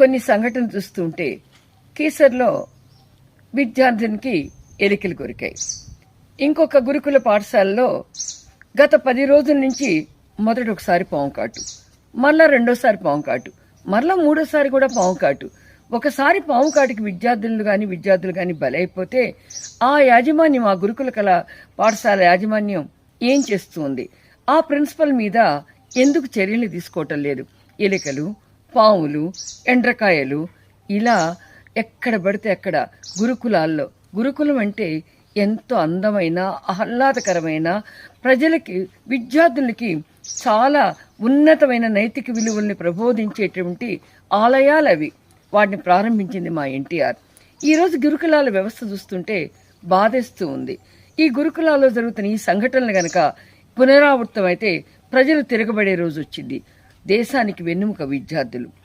కొన్ని సంఘటనలు చూస్తుంటే కీసర్లో విద్యార్థినికి ఎలికలు కొరికాయి. ఇంకొక గురుకుల పాఠశాలలో గత పది రోజుల నుంచి మొదట ఒకసారి పాము కాటు మళ్ళా రెండోసారి పాము కాటు మళ్ళా మూడోసారి కూడా పాము కాటు. ఒకసారి పాము కాటికి విద్యార్థులు కానీ విద్యార్థులు కానీ బలైపోతే ఆ యాజమాన్యం ఆ గురుకుల కళ పాఠశాల యాజమాన్యం ఏం చేస్తుంది? ఆ ప్రిన్సిపల్ మీద ఎందుకు చర్యలు తీసుకోవటం లేదు? ఎలికలు పాములు ఎండ్రకాయలు ఇలా ఎక్కడ పడితే అక్కడ గురుకులాల్లో. గురుకులం అంటే ఎంతో అందమైన ఆహ్లాదకరమైన ప్రజలకి విద్యార్థులకి చాలా ఉన్నతమైన నైతిక విలువల్ని ప్రబోధించేటువంటి ఆలయాలు అవి. వాటిని ప్రారంభించింది మా ఎన్టీఆర్. ఈరోజు గురుకులాల వ్యవస్థ చూస్తుంటే బాధేస్తూ ఉంది. ఈ గురుకులాల్లో జరుగుతున్న ఈ సంఘటనలు గనక పునరావృతమైతే ప్రజలు తిరగబడే రోజు వచ్చింది. దేశానికి వెన్నుముక విద్యార్థులు.